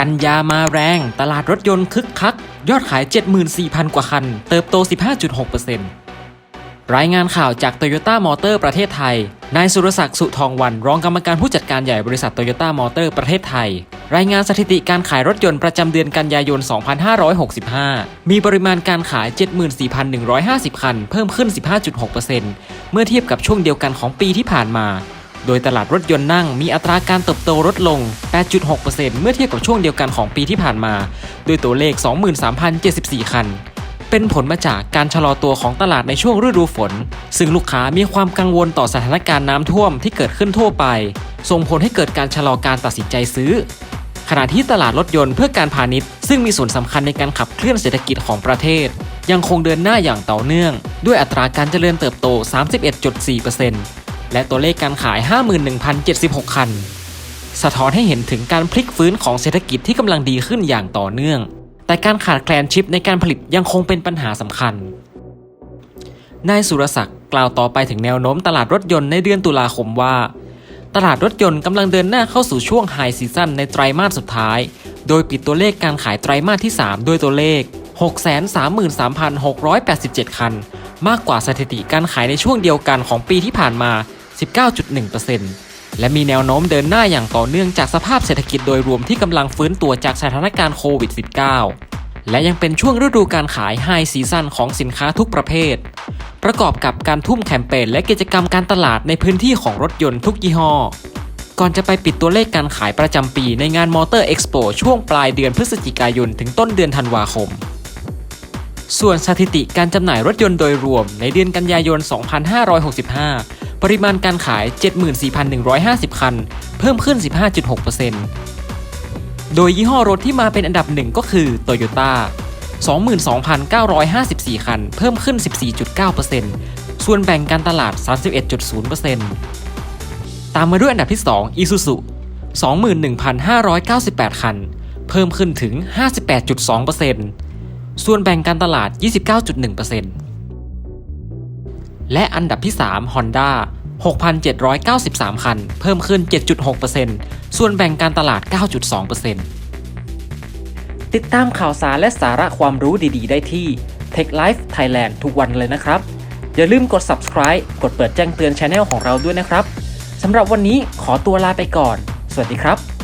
กันยามาแรง ตลาดรถยนต์คึกคัก ยอดขาย 74,000 กว่าคัน เติบโต 15.6%รายงานข่าวจาก Toyota Motor ประเทศไทย นายสุรศักดิ์สุทองวัน รองกรรมการผู้จัดการใหญ่บริษัท Toyota Motor ประเทศไทย รายงานสถิติการขายรถยนต์ประจำเดือนกันยายน 2565 มีปริมาณการขาย 74,150 คัน เพิ่มขึ้น 15.6%เมื่อเทียบกับช่วงเดียวกันของปีที่ผ่านมา โดยตลาดรถยนต์นั่งมีอัตราการเติบโตลดลง 8.6%เมื่อเทียบกับช่วงเดียวกันของปีที่ผ่านมา โดยตัวเลข 23,074 คัน เป็นผลมาจากการชะลอตัวของตลาดในช่วงฤดูฝน ซึ่งลูกค้ามีความกังวลต่อสถานการณ์น้ำท่วมที่เกิดขึ้นทั่วไป ส่งผลให้เกิดการชะลอการตัดสินใจซื้อ ขณะที่ตลาดรถยนต์เพื่อการพาณิชย์ ซึ่งมีส่วนสำคัญในการขับเคลื่อนเศรษฐกิจของประเทศ ยังคงเดินหน้าอย่างต่อเนื่อง ด้วยอัตราการเจริญเติบโต 31.4% และตัวเลขการขาย 51,076 คัน สะท้อนให้เห็นถึงการพลิกฟื้นของเศรษฐกิจที่กำลังดีขึ้นอย่างต่อเนื่อง แต่การขาดแคลนชิปในการผลิตยังคงเป็นปัญหาสำคัญ นายสุรศักดิ์กล่าวต่อไปถึงแนวโน้มตลาดรถยนต์ในเดือนตุลาคมว่า ตลาดรถยนต์กำลังเดินหน้าเข้าสู่ช่วงไฮซีซั่นในไตรมาสสุดท้าย โดยปิดตัวเลขการขายไตรมาสที่ 3 ด้วยตัวเลข 633,687 คัน มากกว่าสถิติการขายในช่วงเดียวกันของปีที่ผ่านมา 19.1%และมีแนวโน้มเดินหน้าอย่างต่อเนื่องจากสภาพเศรษฐกิจโดยรวมที่กำลังฟื้นตัวจากสถานการณ์โควิด -19 และยังเป็นช่วงฤดูการขายไฮซีซั่นของสินค้าทุกประเภท ประกอบกับการทุ่มแคมเปญและกิจกรรมการตลาดในพื้นที่ของรถยนต์ทุกยี่ห้อ ก่อนจะไปปิดตัวเลขการขายประจำปีในงานมอเตอร์เอ็กซ์โปช่วงปลายเดือนพฤศจิกายนถึงต้นเดือนธันวาคม ส่วนสถิติการจำหน่ายรถยนต์โดยรวมในเดือนกันยายน 2565 ปริมาณการขาย 74,150 คัน เพิ่มขึ้น 15.6%โดยยี่ห้อรถที่มาเป็นอันดับหนึ่งก็คือ Toyota 22,954 คัน เพิ่มขึ้น 14.9%ส่วนแบ่งการตลาด 31.0%ตามมาด้วยอันดับที่ 2 Isuzu 21,598 คัน เพิ่มขึ้นถึง 58.2% ส่วนแบ่งการตลาด 29.1%และอันดับที่ 3 Honda 6,793 คัน เพิ่มขึ้น 7.6%ส่วนแบ่งการตลาด 9.2%ติดตามข่าวสารและสาระความรู้ดีๆ ได้ที่ Tech Life Thailand ทุกวันเลยนะครับ อย่าลืมกด subscribe กดเปิดแจ้งเตือนช anel ของเราด้วยนะครับ สำหรับวันนี้ขอตัวลาไปก่อน สวัสดีครับ